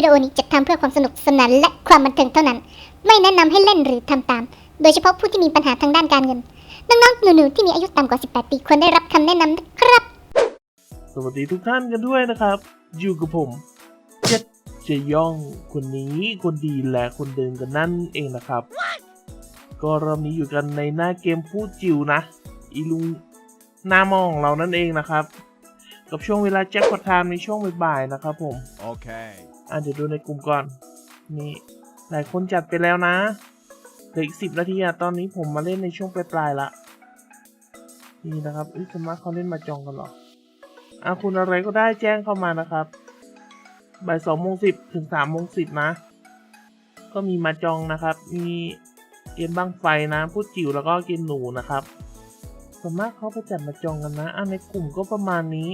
วิดีโอนี้จัดทำเพื่อความสนุกสนานและความบันเทิงเท่านั้น ไม่แนะนำให้เล่นหรือทำตาม โดยเฉพาะผู้ที่มีปัญหาทางด้านการเงิน น้องๆ หนูๆ ที่มีอายุต่ำกว่า 18 ปีควรได้รับคำแนะนำนะครับ สวัสดีทุกท่านกันด้วยนะครับ อยู่กับผมเจ็ดเจย่องคนนี้คนดีและคนเดิมกันนั่นเองนะครับ ก็รอบนี้อยู่กันในหน้าเกมพูดจิ๋วนะอีลุงหน้ามองเรานั่นเองนะครับ กับช่วงเวลาแจ็คพอตไทม์ในช่วงบ่ายๆนะครับผม Okay. อะเดี๋ยวดูในกลุ่มก่อน นี่หลายคนจัดไปแล้วนะเหลืออีกสิบนาทีอะตอนนี้ผมมาเล่นในช่วงปลายๆละนี่นะครับอุ้ยคุณมาเขาเล่นมาจองกันหรออะคุณอะไรก็ได้แจ้งเข้ามานะครับบ่ายสองโมงสิบถึงสามโมงสิบนะ ก็มีมาจองนะครับ มีเกมบ้างไฟนะพูดจิ๋วแล้วก็เกมหนูนะครับส่วนมากเขาไปจัดมาจองกันนะอะในกลุ่มก็ประมาณนี้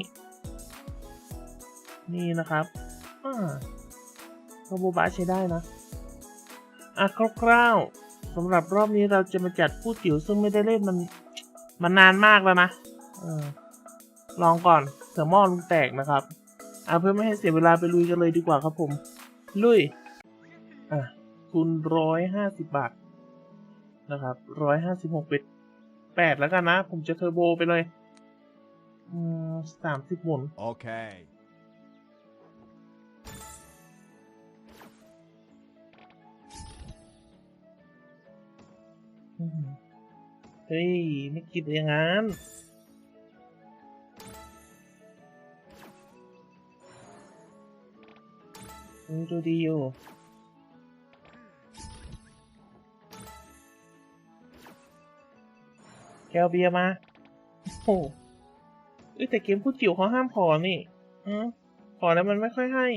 นี่นะครับอ่า โรโบบะใช้ได้นะอะคร่าวๆสำหรับรอบนี้เราจะมาจัดผู้จิ๋วซึ่งไม่ได้เล่นมันมันนานมากแล้วนะออลองก่อนเสือหม้อลุงแตกนะครับอะเพื่อไม่ให้เสียเวลาไปลุยกันเลยดีกว่าครับผม ลุยอะทุนร้อยห้าสิบบาทนะครับร้อยห้าสิบหกเป็ดแปดแล้วกันนะ ผมจะเทอร์โบไปเลยอืมสามสิบหมุน Okay. อืม เฮ้ยไม่คิดอย่างนั้นอืมดูดีอยู่แก้วเบียร์มา โอ้เอ้ยแต่เกมผู้จิ๋วเขาห้ามขอนี่อืมขอแล้วมันไม่ค่อยให้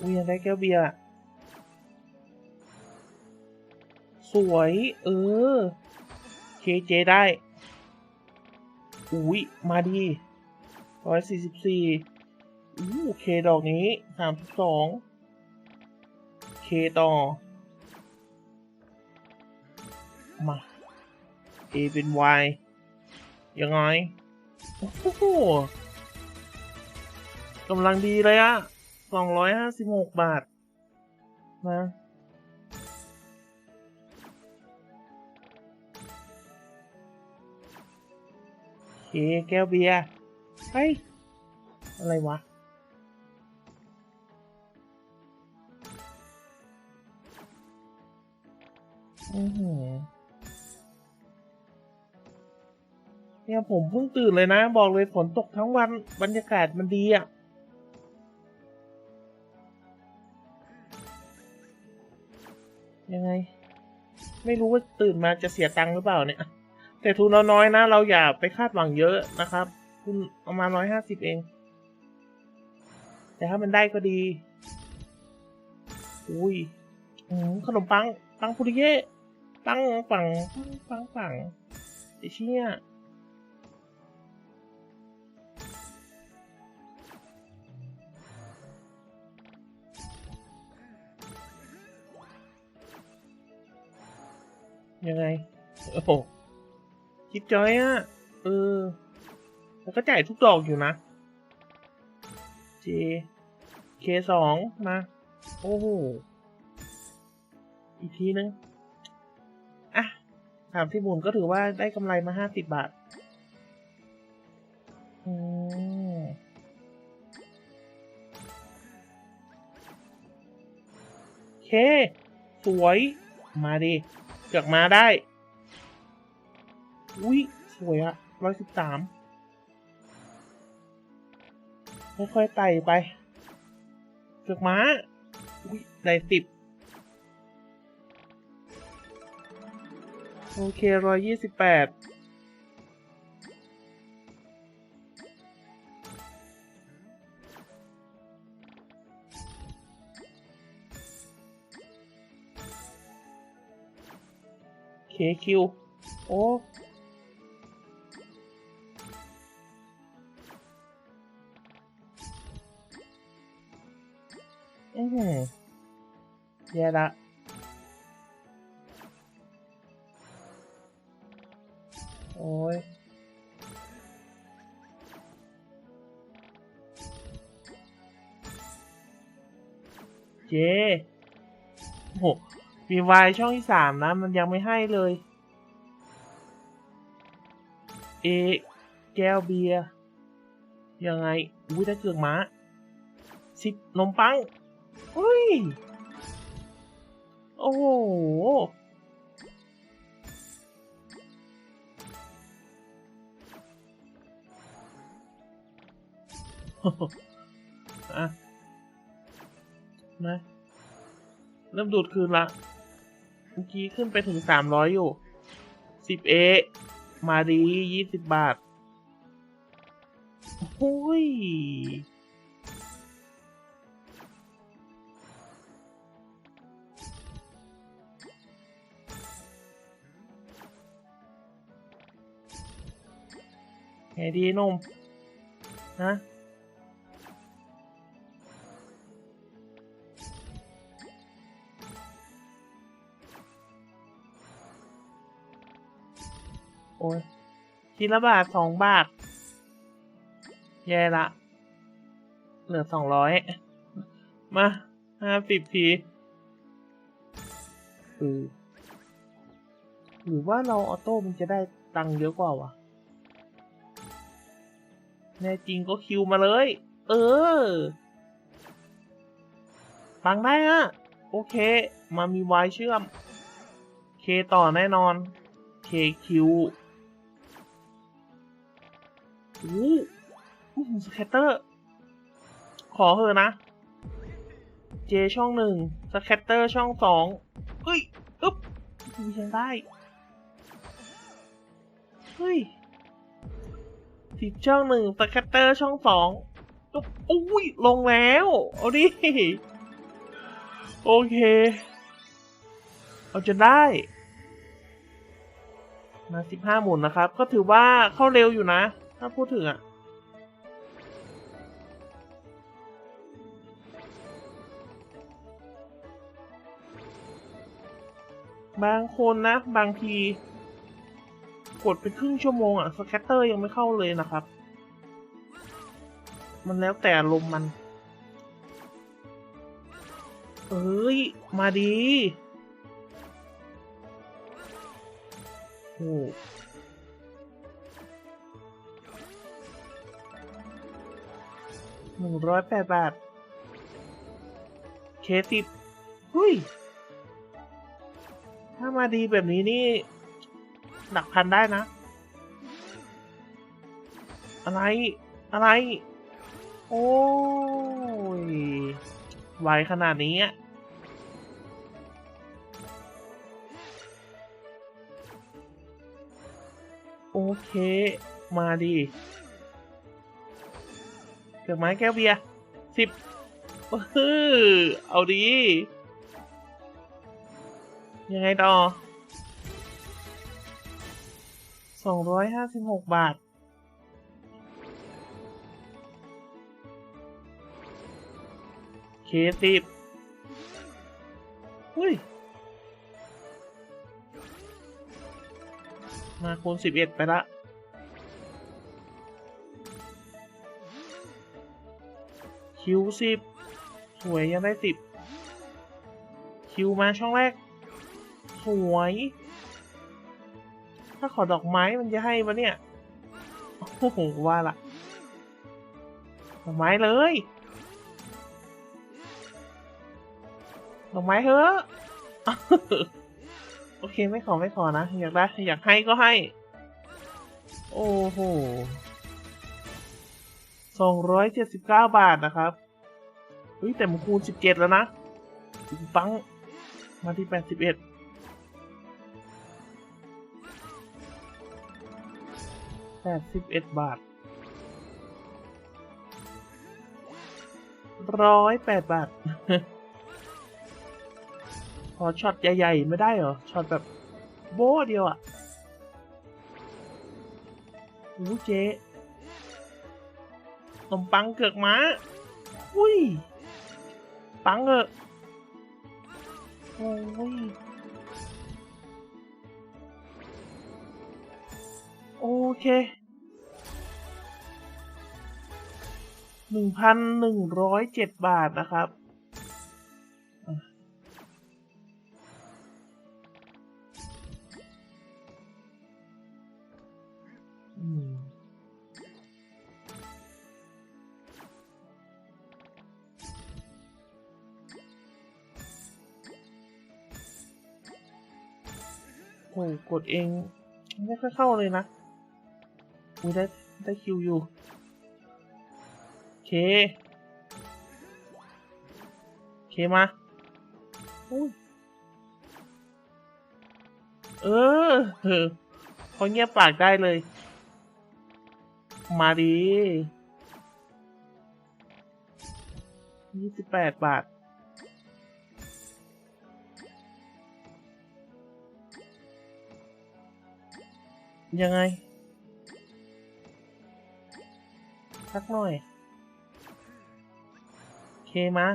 อุ้ยยังได้แก้วเบียร์ วย เออ เคเจได้ อุ้ย มาดีร้อยสี่สิบสี่อู้เคดอกนี้สามสิบสองเคต่อ มา A เป็น Y ยังไง โอ้โหกำลังดีเลยอะสองร้อยห้าสิบหกบาท นะ เคแก้วเบียร์เฮ้ย อะไรวะ อือหือเนี่ยผมเพิ่งตื่นเลยนะ บอกเลยฝนตกทั้งวันบรรยากาศมันดีอะยังไง ไม่รู้ว่าตื่นมาจะเสียตังค์หรือเปล่าเนี่ย แต่ทุนน้อยๆนะ เราอย่าไปคาดหวังเยอะนะครับคุณประมาณร้อยห้าสิบเอง แต่ถ้ามันได้ก็ดี อุ้ยขนมปัง ปังพุริเย่ปังฝังปังฝังไอเชี่ยยังไง โอ้ โหคิดจอยอะเออแล้วก็จ่ายทุกดอกอยู่นะ J K สองมา โอ้โห อีกทีนึง อะสามที่หมุนก็ถือว่าได้กำไรมาห้าสิบบาท อืมโอเค สวย มาดิเกือกมาได้ อุ้ยสวยอะร้อยสิบสามค่อยๆไต่ไปเกือกม้าอุ้ยได้สิบโอเคร้อยยี่สิบแปดเคคิว โอ้ แย่ละโอ้ยเจโหปีวายช่องที่สามนะ มันยังไม่ให้เลย เอ แก้วเบียร์ยังไง อุ้ยได้เกือกม้าสิบนมปังอุ้ย อ้โห อะนะเริ่มดูดคืนละ เมื่อกี้ขึ้นไปถึงสามร้อยอยู่สิบเอ มาดียี่สิบบาทโอ้ย ไงดีนุ่มนะโอ้ยทีละบาทสองบาท แย่ละ เหลือสองร้อย มาห้าสิบทีเออหรือว่าเราออโต้มันจะได้ตังค์เยอะกว่าวะ แน่จริงก็คิวมาเลย เออตังได้อะโอเค มามีวายเชื่อม เคต่อแน่นอน เคคิวโอ้โหสแคตเตอร์ ขอเถอะนะ เจช่องหนึ่งสแคตเตอร์ช่องสองเฮ้ย อึ๊บมีใช้ได้ เฮ้ย สิบช่องหนึ่งสแคตเตอร์ช่องสองอุ๊บอุ้ยลงแล้ว เอาดิ โอเค เอาจะได้ มาสิบห้าหมุนนะครับ ก็ถือว่าเข้าเร็วอยู่นะ ถ้าพูดถึงอะบางคนนะ บางที กดไปครึ่งชั่วโมงอะสแคตเตอร์ยังไม่เข้าเลยนะครับ มันแล้วแต่ลมมัน เอ้ย มาดีโอ้หนึ่งร้อยแปดบาท เคสิบหุ้ย ถ้ามาดีแบบนี้นี่ หลักพันได้นะ อะไร อะไร โอ้ยไวขนาดนี้อะโอเค มาดีเกือบไม้แก้วเบียร์สิบเออเอาดี ยังไงต่อ สองร้อยห้าสิบหกบาท เคสิบอุ้ย มาคูณสิบเอ็ดไปละคิวสิบสวยยังได้สิบคิวมาช่องแรก สวย ถ้าขอดอกไม้มันจะให้ปะเนี่ย โอ้โหว่าละดอกไม้เลยดอกไม้เถอะโอเคไม่ขอไม่ขอนะ อยากได้ อยากให้ก็ให้ โอ้โหสองร้อยเจ็ดสิบเก้าบาทนะครับเฮ้ยแต่มันคูณสิบเจ็ดแล้วนะปัง มาที่แปดสิบเอ็ด ปดสิบเอ็ดบาทร้อยแปดบาท พอช็อตใหญ่ ๆ ไม่ได้เหรอ ช็อตแบบโบ้เดียวอะ่ะโอ้เจ๊ขนมปังเกือกม้า อุ้ย ปังเออะโอ้ย อเคหนึ่งพันหนึ่งร้อยเจ็ดบาทนะครับโอ้กดเอง ไม่ค่อยเข้าเลยนะ อุ้ยได้ได้คิวอยู่เค เคมาอเออเออพอเงียบปากได้เลย มาดียี่สิบแปดบาท ยังไง สักหน่อย โอเคมา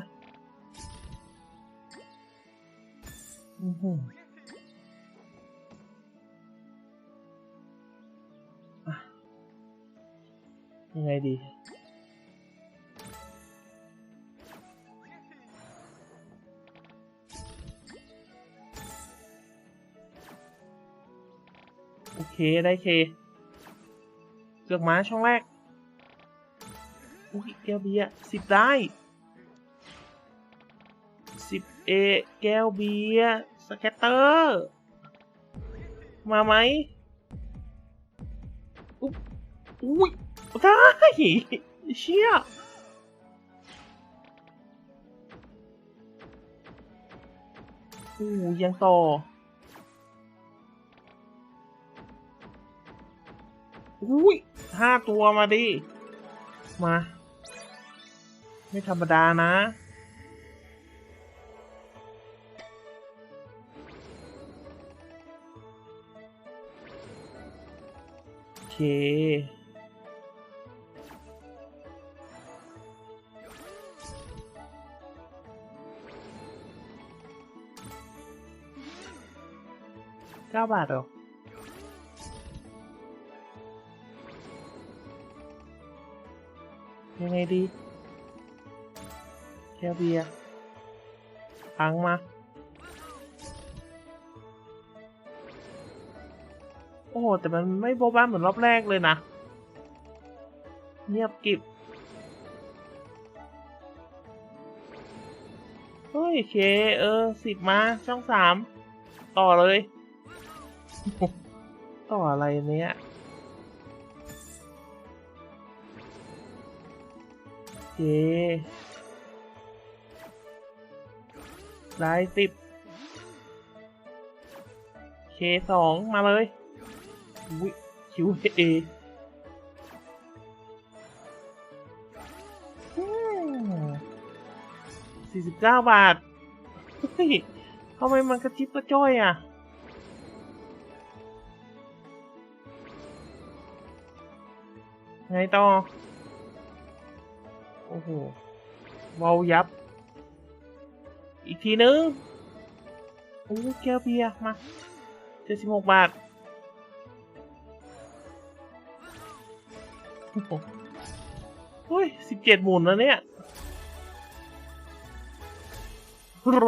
อือหืออะยังไงดีโอเค ได้เคเกือกม้าช่องแรก อุ้ยแก้วเบียร์สิบได้สิบเอแก้วเบียร์สแกตเตอร์ มาไหมอุ๊ยอุ้ยได้เชี่ยโอ้ยังต่ออุ้ยห้าตัวมาดิ มา ไม่ธรรมดานะ โอเค เก้าบาทเหรอยังไงดี แคเบียร์พังมาโอ้โห แต่มันไม่โบ๊ะบ้าเหมือนรอบแรกเลยนะ เงียบกิบ เฮ้ยเค เออสิบมา ช่องสาม ต่อเลย ต่ออะไรเนี้ยเค ได้สิบเคสองมาเลยอุ้ยคิวเอสี่สิบเก้าบาทเฮ้ยทำไมมันกระชิบกระจ้อยอะไงต่อ โอ้โหเมายับ อีกทีนึงโอ้แก้วเบียร์มาเจ็ดสิบหกบาทโอ้โหเฮ้ยสิบเจ็ดหมุนแล้วเนี่ย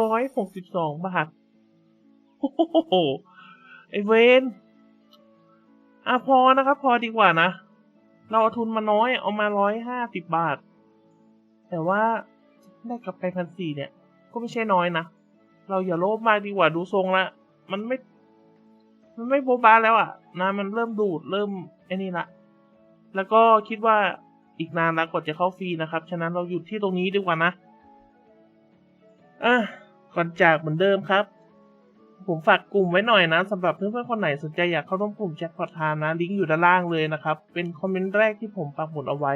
ร้อยหกสิบสองบาทโอ้โหไอเวนอะพอนะครับ พอดีกว่านะ เราเอาทุนมาน้อยเอามาร้อยห้าสิบบาท แต่ว่าได้กลับไปพันสี่เนี่ย ก็ไม่ใช่น้อยนะ เราอย่าโลภมากดีกว่าดูทรงละมันไม่ มันไม่โบบาแล้วอะ่ะนะมันเริ่มดูดเริ่มไอ้นี่ละแล้วก็คิดว่าอีกนานแล้วกว่าจะเข้าฟรีนะครับ ฉะนั้นเราหยุดที่ตรงนี้ดีกว่านะอะก่อนจากเหมือนเดิมครับ ผมฝากกลุ่มไว้หน่อยนะสำหรับเพื่อนๆคนไหนสนใจอยากเข้าร่วมกลุ่มแจ็คพอตไทม์นะ ลิงก์อยู่ด้านล่างเลยนะครับ เป็นคอมเมนต์แรกที่ผมปักหมุดเอาไว้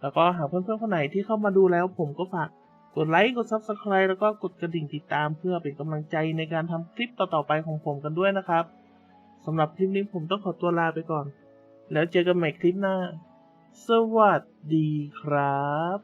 แล้วก็หากเพื่อนๆคนไหนที่เข้ามาดูแล้ว ผมก็ฝาก กดไลค์ กด Subscribe แล้วก็กดกระดิ่งติดตามเพื่อเป็นกำลังใจในการทำคลิปต่อๆไปของผมกันด้วยนะครับสำหรับคลิปนี้ผมต้องขอตัวลาไปก่อน แล้วเจอกันใหม่คลิปหน้า สวัสดีครับ